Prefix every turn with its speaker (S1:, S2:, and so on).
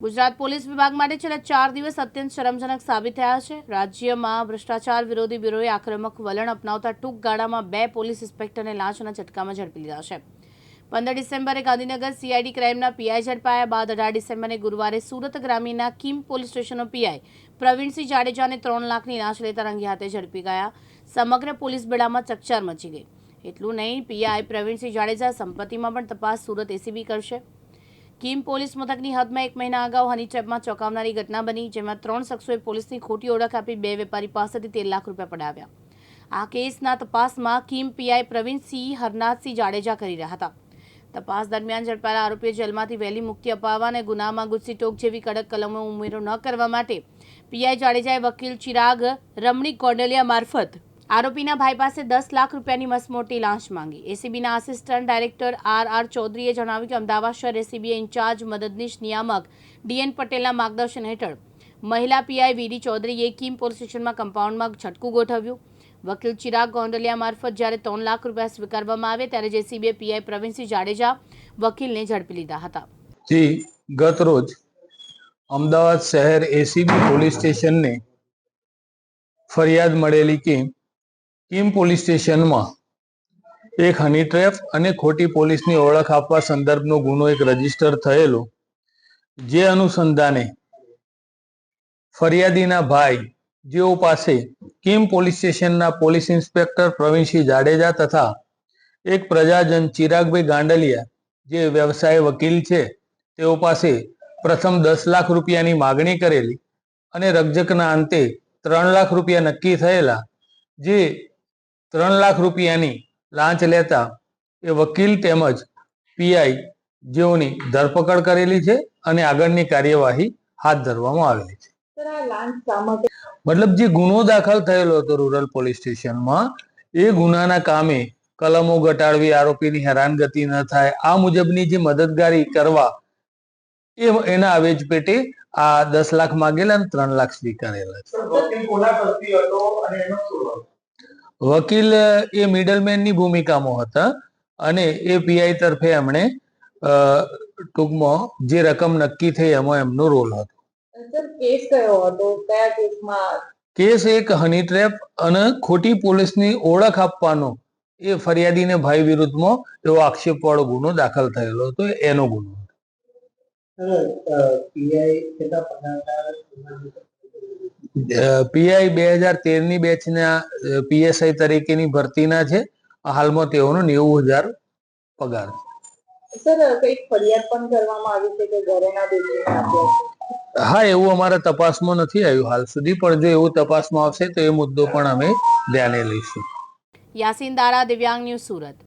S1: Gujarat police વિભાગ માટે છેલ્લા ચાર દિવસ અત્યંત શરમજનક સાબિત થયા છે. રાજ્યમાં ભ્રષ્ટાચાર વિરોધી બ્યુરોએ આક્રમક વલણ અપનાવતા ટૂંક ગાળામાં બે પોલીસ ઇન્સ્પેક્ટરને લાંચના ઝટકામાં ઝડપી લીધા છે. પંદર ડિસેમ્બરે ગાંધીનગર સીઆઈડી ક્રાઇમના પીઆઈ ઝડપાયા બાદ અઢાર ડિસેમ્બરે ગુરુવારે સુરત ગ્રામીણના કિમ પોલીસ સ્ટેશનનો પીઆઈ પ્રવીણસિંહ જાડેજાને ત્રણ લાખની લાંચ લેતા રંગે હાથે ઝડપી ગયા. સમગ્ર પોલીસ બેડામાં ચકચાર મચી ગઈ. એટલું નહીં પીઆઈ પ્રવીણસિંહ જાડેજા સંપત્તિમાં પણ તપાસ સુરત એસીબી કરશે. કિમ પોલીસ મથકની હદમાં એક મહિના અગાઉ હની ટ્રેપમાં ચોંકાવનારી ઘટના બની, જેમાં ત્રણ શખ્સોએ પોલીસની ખોટી ઓળખ આપી બે વેપારી પાસેથી તેર લાખ રૂપિયા પડાવ્યા. આ કેસના તપાસમાં કિમ પીઆઈ પ્રવીણસિંહ હરનાથસિંહ જાડેજા કરી રહ્યા હતા. તપાસ દરમિયાન ઝડપાયેલા આરોપીએ જેલમાંથી વહેલી મુક્તિ અપાવવા અને ગુનામાં ગુસ્સી ટોક જેવી કડક કલમો ઉમેરો ન કરવા માટે પીઆઈ જાડેજાએ વકીલ ચિરાગ રમણી કોડલિયા મારફત આરોપીના ભાઈ પાસે દસ લાખ રૂપિયાની મસમોટી લાંચ માંગી. એસીબીના આસિસ્ટન્ટ ડાયરેક્ટર આર આર ચૌધરીએ જણાવ્યું કે અમદાવાદ શહેર એસીબીએ ઇન્ચાર્જ મદદનીશ નિયામક ડીએન પટેલના માર્ગદર્શન હેઠળ મહિલા પીઆઈ વીડી ચૌધરીએ કિમ પોલીસ સ્ટેશનમાં કમ્પાઉન્ડમાં છટકું ગોઠવ્યું. વકીલ ચિરાગ ગોંડલિયા મારફત જ્યારે ત્રણ લાખ રૂપિયા સ્વીકારવામાં આવે ત્યારે જેસીબીએ પીઆઈ પ્રવીણસિંહ જાડેજા વકીલને ઝડપી લીધા હતા.
S2: થી ગત રોજ અમદાવાદ શહેર એસીબી પોલીસ સ્ટેશનને ફરિયાદ મળેલી કે કિમ પોલીસ સ્ટેશનમાં એક હની ટ્રેપ અને ખોટી પોલીસની ઓળખ આપવા સંદર્ભનો ગુનો એક રજિસ્ટર થયેલો. જે અનુસંધાને ફરિયાદીના ભાઈ, જેઓ પાસે કિમ પોલીસ સ્ટેશનના પોલીસ ઇન્સ્પેક્ટર પ્રવીણસિંહ જાડેજા તથા એક પ્રજાજન ચિરાગભાઈ ગાંડલિયા, જે વ્યવસાય વકીલ છે, તેઓ પાસે પ્રથમ દસ લાખ રૂપિયાની માગણી કરેલી અને રકજકના અંતે ત્રણ લાખ રૂપિયા નક્કી થયેલા, જે ત્રણ લાખ રૂપિયાની લાંચ લેતા એ વકીલ તેમજ પીઆઈ જેઓની ધરપકડ કરેલી છે અને આગળની કાર્યવાહી હાથ ધરવામાં આવેલી છે.
S3: સર આ લાંચ શા માટે?
S2: મતલબ જે ગુનો દાખલ થયેલો હતો રૂરલ પોલીસ સ્ટેશનમાં એ ગુનાના કામે કલમો ઘટાડવી આરોપીની હેરાનગતિ ન થાય આ મુજબની જે મદદગારી કરવા એ એના આવેજ પેટે આ દસ લાખ માંગેલા અને ત્રણ લાખ સ્વીકારેલા છે.
S4: વકીલ હતો
S2: એ મિડલમેનની ભૂમિકામાં હતા અને એ પીઆઈ તરફે એમણે ટૂંકમાં જે રકમ નક્કી થઈ એમાં એમનો રોલ હતો.
S3: કેસ કયો હતો? કયા કેસમાં?
S2: કેસ એક હની ટ્રેપ અને ખોટી પોલીસની ઓળખ આપવાનો એ ફરિયાદીને ભાઈ વિરુદ્ધમાં એવો આક્ષેપવાળો ગુનો દાખલ થયેલો હતો એનો ગુનો પીઆઈ બે હજાર તેરની બેચના પીએસઆઈ તરીકેની ભરતીના છે. હાલમાં તેઓનો નેવું હજાર પગાર. છે
S3: સર કંઈક ફરિયાદ પણ કરવામાં આવી છે કે ઘરેણા બેચીને આપ્યા છે?
S2: હા એવું અમારા તપાસમાં નથી આવ્યું હાલ સુધી પણ જો એવું તપાસમાં આવશે તો એ મુદ્દો પણ અમે ધ્યાને લઈશું.
S1: યાસીન દારા દિવ્યાંગ ન્યૂઝ સુરત.